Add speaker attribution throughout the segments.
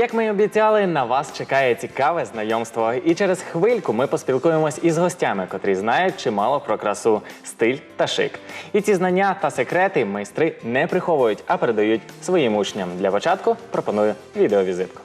Speaker 1: Як ми й обіцяли, на вас чекає цікаве знайомство. І через хвильку ми поспілкуємось із гостями, котрі знають чимало про красу, стиль та шик. І ці знання та секрети майстри не приховують, а передають своїм учням. Для початку пропоную відеовізитку.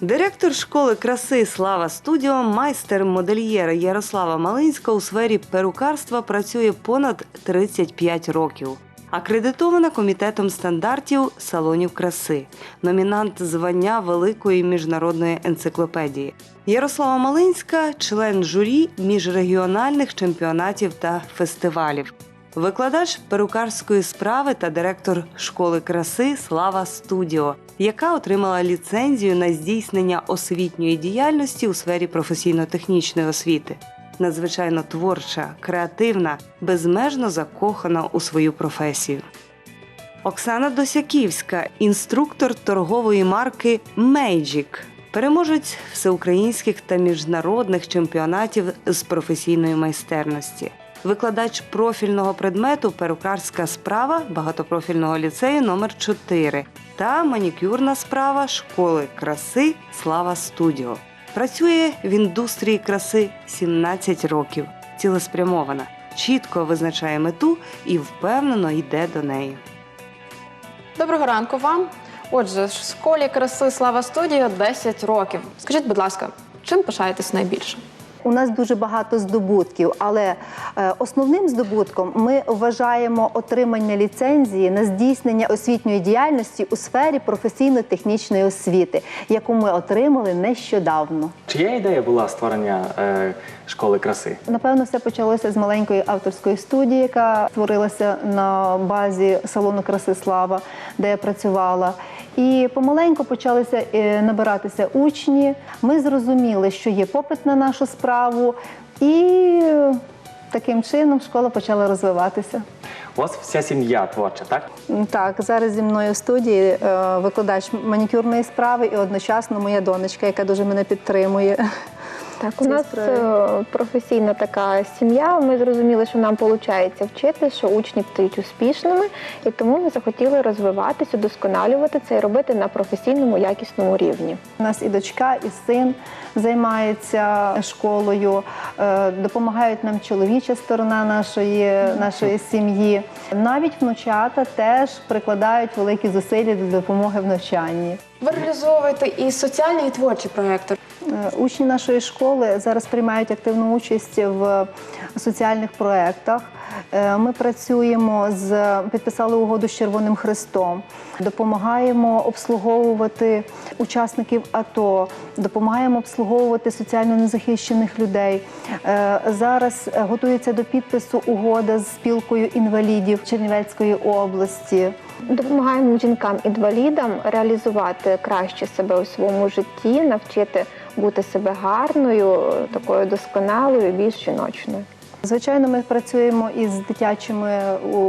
Speaker 2: Директор школи краси Слава Студіо, майстер модельєра Ярослава Малинська у сфері перукарства працює понад 35 років. Акредитована комітетом стандартів салонів краси, номінант звання Великої міжнародної енциклопедії. Ярослава Малинська член журі міжрегіональних чемпіонатів та фестивалів. Викладач перукарської справи та директор школи краси Слава Студіо, яка отримала ліцензію на здійснення освітньої діяльності у сфері професійно-технічної освіти. Надзвичайно творча, креативна, безмежно закохана у свою професію. Оксана Досяківська, інструктор торгової марки Magic, переможець всеукраїнських та міжнародних чемпіонатів з професійної майстерності, викладач профільного предмету перукарська справа багатопрофільного ліцею номер 4 та манікюрна справа школи краси Слава Студіо. Працює в індустрії краси 17 років, цілеспрямована, чітко визначає мету і впевнено йде до неї.
Speaker 3: Доброго ранку вам. Отже, в школі краси Слава Студіо 10 років. Скажіть, будь ласка, чим пишаєтесь найбільше?
Speaker 4: У нас дуже багато здобутків, але е, основним здобутком ми вважаємо отримання ліцензії на здійснення освітньої діяльності у сфері професійно-технічної освіти, яку ми отримали нещодавно.
Speaker 1: Чия ідея була створення е, школи краси?
Speaker 4: Напевно, все почалося з маленької авторської студії, яка створилася на базі салону краси Слава, де я працювала. І помаленьку почалися е, набиратися учні. Ми зрозуміли, що є попит на нашу справу, і таким чином школа почала розвиватися.
Speaker 1: У вас вся сім'я творча, так?
Speaker 4: Так, зараз зі мною в студії е, викладач манікюрної справи і одночасно моя донечка, яка дуже мене підтримує.
Speaker 5: Так, у нас е, професійна така сім'я. Ми зрозуміли, що нам виходить вчити, що учні стають успішними, і тому ми захотіли розвиватися, удосконалювати це і робити на професійному якісному рівні.
Speaker 4: У нас і дочка, і син займаються школою, е, допомагають нам чоловіча сторона нашої, нашої сім'ї. Навіть внучата теж прикладають великі зусилля для допомоги в навчанні.
Speaker 3: Ви реалізовуєте і соціальні, і творчі проекти.
Speaker 4: Е, Учні нашої школи зараз приймають активну участь в соціальних проєктах. Е, Ми працюємо з підписали угоду з Червоним Хрестом, допомагаємо обслуговувати учасників АТО, допомагаємо обслуговувати соціально незахищених людей. Е, Зараз готується до підпису угода з спілкою інвалідів Чернівецької області.
Speaker 5: Допомагаємо жінкам-інвалідам реалізувати краще себе у своєму житті, навчити бути себе гарною, такою досконалою, більш жіночною.
Speaker 4: Звичайно, ми працюємо із дитячими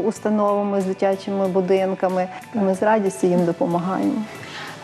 Speaker 4: установами, з дитячими будинками. Ми з радістю їм допомагаємо.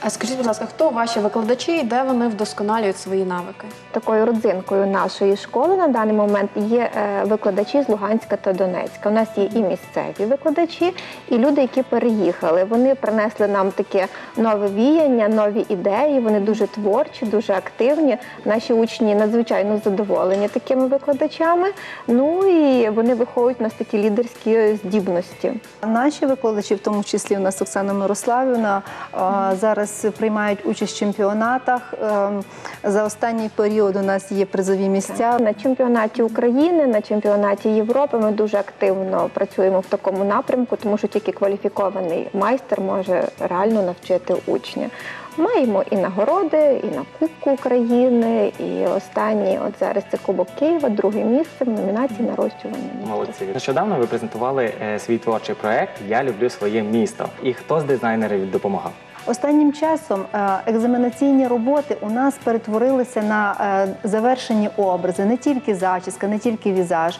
Speaker 3: А скажіть, будь ласка, хто ваші викладачі і де вони вдосконалюють свої навики?
Speaker 5: Такою родзинкою нашої школи на даний момент є е, викладачі з Луганська та Донецька. У нас є і місцеві викладачі, і люди, які переїхали. Вони принесли нам таке нове віяння, нові ідеї. Вони дуже творчі, дуже активні. Наші учні надзвичайно задоволені такими викладачами. Ну і вони виховують у нас такі лідерські здібності.
Speaker 4: Наші викладачі, в тому числі у нас Оксана Мирославівна, а, зараз приймають участь в чемпіонатах. Ем, За останній період у нас є призові місця.
Speaker 5: На чемпіонаті України, на чемпіонаті Європи ми дуже активно працюємо в такому напрямку, тому що тільки кваліфікований майстер може реально навчити учня. Маємо і нагороди, і на Кубку України, і останній, от зараз це Кубок Києва, друге місце в номінації нарощування. міста.
Speaker 1: Молодці. Нещодавно ви презентували е, свій творчий проект Я люблю своє місто. І хто з дизайнерів допомагав?
Speaker 4: Останнім часом е, екзаменаційні роботи у нас перетворилися на е, завершені образи, не тільки зачіска, не тільки візаж.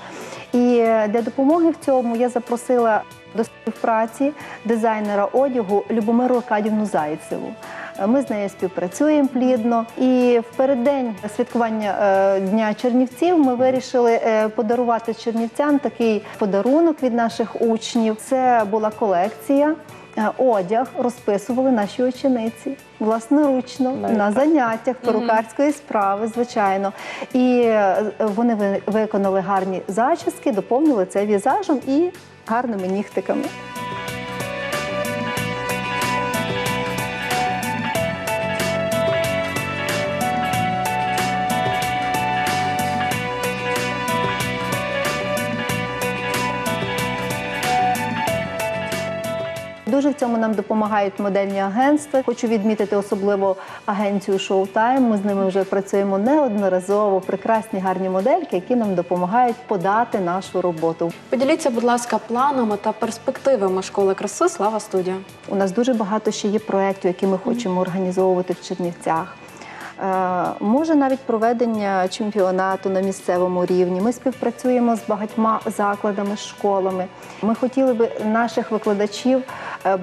Speaker 4: І для допомоги в цьому я запросила до співпраці дизайнера одягу Любомиру Аркадівну Зайцеву. Е, Ми з нею співпрацюємо плідно. І в переддень святкування Дня Чернівців ми вирішили подарувати чернівцям такий подарунок від наших учнів. Це була колекція одяг розписували наші учениці власноручно
Speaker 1: Навіть
Speaker 4: на
Speaker 1: так.
Speaker 4: заняттях перукарської справи, звичайно. І е, вони ви- виконали гарні зачіски, доповнили це візажем і гарними нігтиками. Дуже в цьому нам допомагають модельні агентства. Хочу відмітити особливо агенцію Showtime. Ми з ними вже працюємо неодноразово. Прекрасні гарні модельки, які нам допомагають подати нашу роботу.
Speaker 3: Поділіться, будь ласка, планами та перспективами школи краси Слава студія.
Speaker 4: У нас дуже багато ще є проєктів, які ми хочемо організовувати в Чернівцях. Е, Може навіть проведення чемпіонату на місцевому рівні. Ми співпрацюємо з багатьма закладами, школами. Ми хотіли би наших викладачів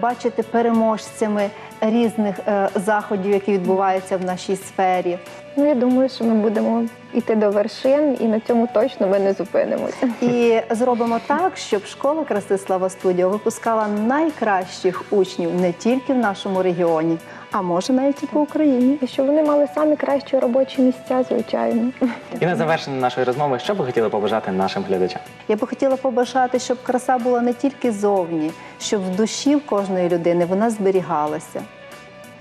Speaker 4: бачити переможцями різних е, заходів, які відбуваються в нашій сфері.
Speaker 5: Ну я думаю, що ми будемо йти до вершин, і на цьому точно ми не зупинимося.
Speaker 4: І зробимо так, щоб школа краси Слава Студіо випускала найкращих учнів не тільки в нашому регіоні, а може навіть і по Україні.
Speaker 5: І щоб вони мали самі кращі робочі місця, звичайно.
Speaker 1: І на завершення нашої розмови, що би хотіли побажати нашим глядачам?
Speaker 4: Я би хотіла побажати, щоб краса була не тільки зовні, щоб в душі в кожної людини вона зберігалася.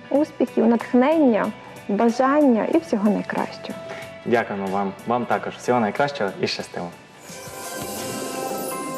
Speaker 5: Успіхів, натхнення, бажання і всього найкращого.
Speaker 1: Дякуємо вам. Вам також всього найкращого і щастиво.